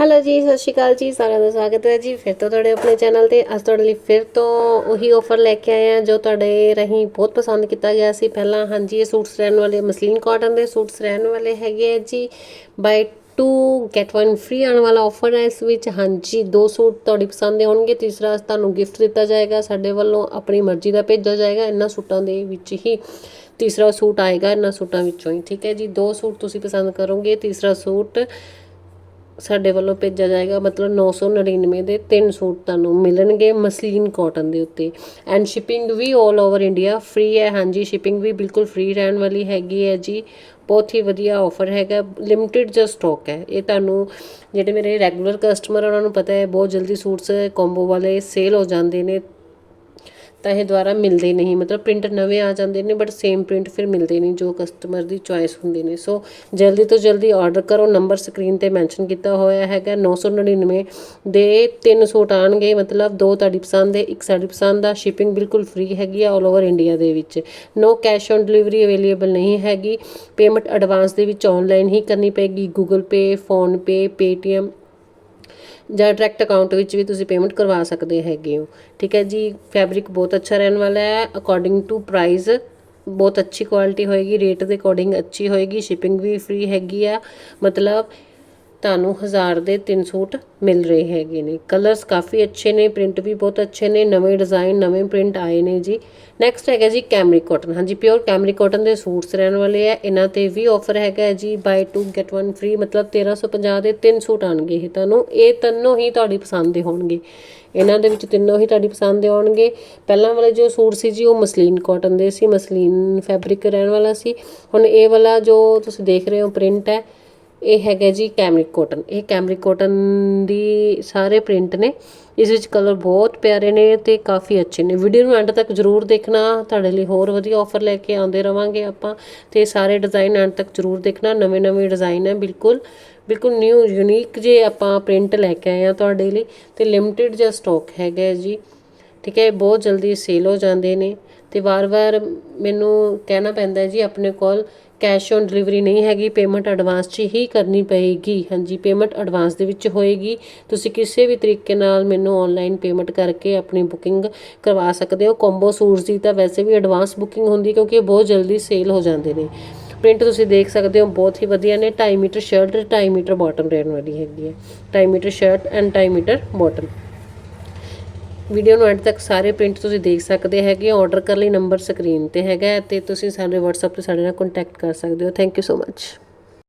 Hello ਜੀ, ਸਤਿ ਸ਼੍ਰੀ ਅਕਾਲ ਜੀ, ਸਾਰਿਆਂ ਦਾ ਸਵਾਗਤ ਹੈ ਜੀ। ਫਿਰ ਤੋਂ ਤੁਹਾਡੇ ਆਪਣੇ ਚੈਨਲ ਤੇ ਅੱਜ ਤੁਹਾਡੇ ਲਈ ਫਿਰ ਤੋਂ ਉਹੀ ਆਫਰ ਲੈ ਕੇ ਆਏ ਆ ਜੋ ਤੁਹਾਡੇ ਰਹੀ ਬਹੁਤ ਪਸੰਦ ਕੀਤਾ ਗਿਆ ਸੀ। ਪਹਿਲਾਂ ਹਾਂਜੀ, ਇਹ ਸੂਟਸ ਰਹਿਣ ਵਾਲੇ ਮਸਲੀਨ ਕਾਟਨ ਦੇ ਸੂਟਸ ਰਹਿਣ ਵਾਲੇ ਹੈਗੇ ਆ ਜੀ। ਬਾਈ 2 ਗੈਟ 1 ਫ੍ਰੀ ਆਉਣ ਵਾਲਾ ਆਫਰ ਹੈ ਇਸ ਵਿੱਚ। ਹਾਂਜੀ, ਦੋ ਸੂਟ ਤੁਹਾਡੀ ਪਸੰਦ ਦੇ ਹੋਣਗੇ। ਤੀਸਰਾ ਤੁਹਾਨੂੰ ਗਿਫਟ ਦਿੱਤਾ ਜਾਏਗਾ। ਸਾਡੇ ਵੱਲੋਂ ਆਪਣੀ ਮਰਜ਼ੀ ਦਾ ਭੇਜਿਆ ਜਾਏਗਾ। ਇਹਨਾਂ ਸੂਟਾਂ ਦੇ ਵਿੱਚ ਹੀ ਤੀਸਰਾ ਸੂਟ ਆਏਗਾ। ਇਹਨਾਂ ਸੂਟਾਂ ਵਿੱਚੋਂ ਹੀ, ਠੀਕ ਹੈ ਜੀ। ਦੋ ਸੂਟ ਤੁਸੀਂ ਪਸੰਦ ਕਰੋਗੇ। ਤੀਸਰਾ ਸੂਟ ਸਾਡੇ ਵੱਲੋਂ ਭੇਜਿਆ ਜਾਏਗਾ, ਮਤਲਬ 999 ਦੇ ਤਿੰਨ ਸੂਟ ਤੁਹਾਨੂੰ ਮਿਲਣਗੇ ਮਸਲੀਨ ਕਾਟਨ ਦੇ ਉੱਤੇ। ਐਂਡ ਸ਼ਿਪਿੰਗ ਵੀ 올 ਓਵਰ ਇੰਡੀਆ ਫ੍ਰੀ ਹੈ, ਹਾਂਜੀ ਸ਼ਿਪਿੰਗ ਵੀ ਬਿਲਕੁਲ ਫ੍ਰੀ ਰਹਿਣ ਵਾਲੀ ਹੈਗੀ ਹੈ ਜੀ। ਬਹੁਤ ਹੀ ਵਧੀਆ ਆਫਰ ਹੈਗਾ ਲਿਮਿਟਿਡ ਜਿਹਾ ਸਟਾਕ ਹੈ। ਇਹ ਤੁਹਾਨੂੰ ਜਿਹੜੇ ਮੇਰੇ ਰੈਗੂਲਰ ਕਸਟਮਰ ਉਹਨਾਂ ਨੂੰ ਪਤਾ ਹੈ, ਬਹੁਤ ਜਲਦੀ ਸੂਟਸ ਕੰਬੋ ਵਾਲੇ ਸੇਲ ਹੋ ਜਾਂਦੇ ਨੇ। ਤਾਂ ਇਹ ਦੁਆਰਾ ਮਿਲਦੇ ਨਹੀਂ। ਮਤਲਬ ਪ੍ਰਿੰਟ ਨਵੇਂ ਆ ਜਾਂਦੇ ਨੇ ਬਟ ਸੇਮ ਪ੍ਰਿੰਟ ਫਿਰ ਮਿਲਦੇ ਨਹੀਂ ਜੋ ਕਸਟਮਰ ਦੀ ਚੁਆਇਸ ਹੁੰਦੀ ਨੇ। ਸੋ ਜਲਦੀ ਤੋਂ ਜਲਦੀ ਆਰਡਰ ਕਰੋ। ਨੰਬਰ ਸਕਰੀਨ ਤੇ ਮੈਂਸ਼ਨ ਕੀਤਾ ਹੋਇਆ ਹੈਗਾ 999 ਦੇ। ਤਿੰਨ ਸੂਟ ਆਣਗੇ, ਮਤਲਬ ਦੋ ਤੁਹਾਡੀ ਪਸੰਦ ਦੇ, ਇੱਕ ਸਾਡੀ ਪਸੰਦ ਦਾ। ਸ਼ਿਪਿੰਗ ਬਿਲਕੁਲ ਫ੍ਰੀ ਹੈਗੀ ਆ ਆਲ ਓਵਰ ਇੰਡੀਆ ਦੇ ਵਿੱਚ। No cash on delivery available ਨਹੀਂ ਹੈਗੀ। ਪੇਮੈਂਟ ਐਡਵਾਂਸ ਦੇ ਵਿੱਚ ਆਨਲਾਈਨ ਹੀ ਕਰਨੀ ਪਏਗੀ। Google Pay PhonePe Paytm ਜਾਂ ਡਾਇਰੈਕਟ ਅਕਾਊਂਟ ਵਿੱਚ ਵੀ ਤੁਸੀਂ ਪੇਮੈਂਟ ਕਰਵਾ ਸਕਦੇ ਹੈਗੇ ਹੋ। ਠੀਕ ਹੈ ਜੀ ਫੈਬਰਿਕ ਬਹੁਤ ਅੱਛਾ ਰਹਿਣ ਵਾਲਾ ਹੈ। ਅਕੋਰਡਿੰਗ ਟੂ ਪ੍ਰਾਈਸ ਬਹੁਤ ਅੱਛੀ ਕੁਆਲਿਟੀ ਹੋਏਗੀ ਰੇਟ ਦੇ ਅਕੋਰਡਿੰਗ ਅੱਛੀ ਹੋਏਗੀ ਸ਼ਿਪਿੰਗ ਵੀ ਫ੍ਰੀ ਹੈਗੀ ਆ। ਮਤਲਬ ਤੁਹਾਨੂੰ 1000 ਦੇ ਤਿੰਨ ਸੂਟ ਮਿਲ ਰਹੇ ਹੈਗੇ ਨੇ। ਕਲਰਸ ਕਾਫੀ ਅੱਛੇ ਨੇ ਪ੍ਰਿੰਟ ਵੀ ਬਹੁਤ ਅੱਛੇ ਨੇ, ਨਵੇਂ ਡਿਜ਼ਾਈਨ ਨਵੇਂ ਪ੍ਰਿੰਟ ਆਏ ਨੇ ਜੀ। ਨੈਕਸਟ ਹੈਗਾ ਜੀ ਕੈਮਰੀ ਕਾਟਨ ਹਾਂਜੀ ਪਿਓਰ ਕੈਮਰੀ ਕਾਟਨ ਦੇ ਸੂਟਸ ਰਹਿਣ ਵਾਲੇ ਆ। ਇਹਨਾਂ ਤੇ ਵੀ ਆਫਰ ਹੈਗਾ ਜੀ। ਬਾਈ 2 ਗੈਟ 1 ਫ੍ਰੀ ਮਤਲਬ 1350 ਦੇ ਤਿੰਨ ਸੂਟ ਆਣਗੇ ਇਹ ਤੁਹਾਨੂੰ। ਇਹ ਤਿੰਨੋਂ ਹੀ ਤੁਹਾਡੀ ਪਸੰਦ ਦੇ ਹੋਣਗੇ। ਇਹਨਾਂ ਦੇ ਵਿੱਚ ਤਿੰਨੋਂ ਹੀ ਤੁਹਾਡੀ ਪਸੰਦ ਦੇ ਆਉਣਗੇ। ਪਹਿਲਾਂ ਵਾਲੇ ਜੋ ਸੂਟ ਸੀ ਜੀ, ਉਹ ਮਸਲੀਨ ਕਾਟਨ ਦੇ ਸੀ। ਮਸਲੀਨ ਫੈਬਰਿਕ ਰਹਿਣ ਵਾਲਾ ਸੀ। ਹੁਣ ਇਹ ਵਾਲਾ ਜੋ ਤੁਸੀਂ ਦੇਖ ਰਹੇ ਹੋ ਪ੍ਰਿੰਟ ਹੈ। ਇਹ ਹੈਗਾ ਜੀ ਕੈਮਰਿਕ ਕੋਟਨ ਇਹ ਕੈਮਰਿਕ ਕੋਟਨ ਦੀ ਸਾਰੇ ਪ੍ਰਿੰਟ ਨੇ। ਇਸ ਵਿੱਚ ਕਲਰ ਬਹੁਤ ਪਿਆਰੇ ਨੇ ਤੇ ਕਾਫੀ ਅੱਛੇ ਨੇ। ਵੀਡੀਓ ਨੂੰ ਐਂਡ ਤੱਕ ਜਰੂਰ ਦੇਖਣਾ। ਤੁਹਾਡੇ ਲਈ ਹੋਰ ਵਧੀਆ ਆਫਰ ਲੈ ਕੇ ਆਉਂਦੇ ਰਵਾਂਗੇ ਆਪਾਂ। ਤੇ ਸਾਰੇ ਡਿਜ਼ਾਈਨ ਐਂਡ ਤੱਕ ਜਰੂਰ ਦੇਖਣਾ। ਨਵੇਂ ਨਵੇਂ ਡਿਜ਼ਾਈਨ ਹੈ, ਬਿਲਕੁਲ। ਬਿਲਕੁਲ ਨਿਊ ਯੂਨੀਕ ਜੇ ਆਪਾਂ ਪ੍ਰਿੰਟ ਲੈ ਕੇ ਆਏ ਆ ਤੁਹਾਡੇ ਲਈ, ਤੇ ਲਿਮਟਿਡ ਜਿਹਾ ਸਟਾਕ ਹੈਗਾ ਜੀ। ਠੀਕ ਹੈ, ਬਹੁਤ ਜਲਦੀ ਸੇਲ ਹੋ ਜਾਂਦੇ ਨੇ। ਅਤੇ ਵਾਰ-ਵਾਰ ਮੈਨੂੰ ਕਹਿਣਾ ਪੈਂਦਾ ਜੀ, ਆਪਣੇ ਕੋਲ ਕੈਸ਼ ਔਨ ਡਿਲੀਵਰੀ ਨਹੀਂ ਹੈਗੀ ਪੇਮੈਂਟ ਐਡਵਾਂਸ 'ਚ ਹੀ ਕਰਨੀ ਪਏਗੀ। ਹਾਂਜੀ ਪੇਮੈਂਟ ਐਡਵਾਂਸ ਦੇ ਵਿੱਚ ਹੋਏਗੀ। ਤੁਸੀਂ ਕਿਸੇ ਵੀ ਤਰੀਕੇ ਨਾਲ ਮੈਨੂੰ ਔਨਲਾਈਨ ਪੇਮੈਂਟ ਕਰਕੇ ਆਪਣੀ ਬੁਕਿੰਗ ਕਰਵਾ ਸਕਦੇ ਹੋ। ਕੋਂਬੋ ਸੂਟਸ ਦੀ ਤਾਂ ਵੈਸੇ ਵੀ ਐਡਵਾਂਸ ਬੁਕਿੰਗ ਹੁੰਦੀ ਕਿਉਂਕਿ ਇਹ ਬਹੁਤ ਜਲਦੀ ਸੇਲ ਹੋ ਜਾਂਦੇ ਨੇ। ਪ੍ਰਿੰਟ ਤੁਸੀਂ ਦੇਖ ਸਕਦੇ ਹੋ, ਬਹੁਤ ਹੀ ਵਧੀਆ ਨੇ। 2.5 ਮੀਟਰ ਸ਼ਰਟ 2.5 ਮੀਟਰ ਬਾਟਮ ਰਹਿਣ ਵਾਲੀ ਹੈਗੀ ਹੈ। 2.5 metre shirt and 2.5 metre bottom video ਨੂੰ ਐਂਡ ਤੱਕ ਸਾਰੇ ਪ੍ਰਿੰਟ ਤੁਸੀਂ ਦੇਖ ਸਕਦੇ ਹੈਗੇ ਆਰਡਰ ਕਰਨ ਲਈ ਨੰਬਰ ਸਕਰੀਨ ਤੇ ਹੈਗਾ ਤੇ ਤੁਸੀਂ ਸਾਡੇ WhatsApp ਤੇ ਸਾਡੇ ਨਾਲ ਕੰਟੈਕਟ ਕਰ ਸਕਦੇ ਹੋ। Thank you so much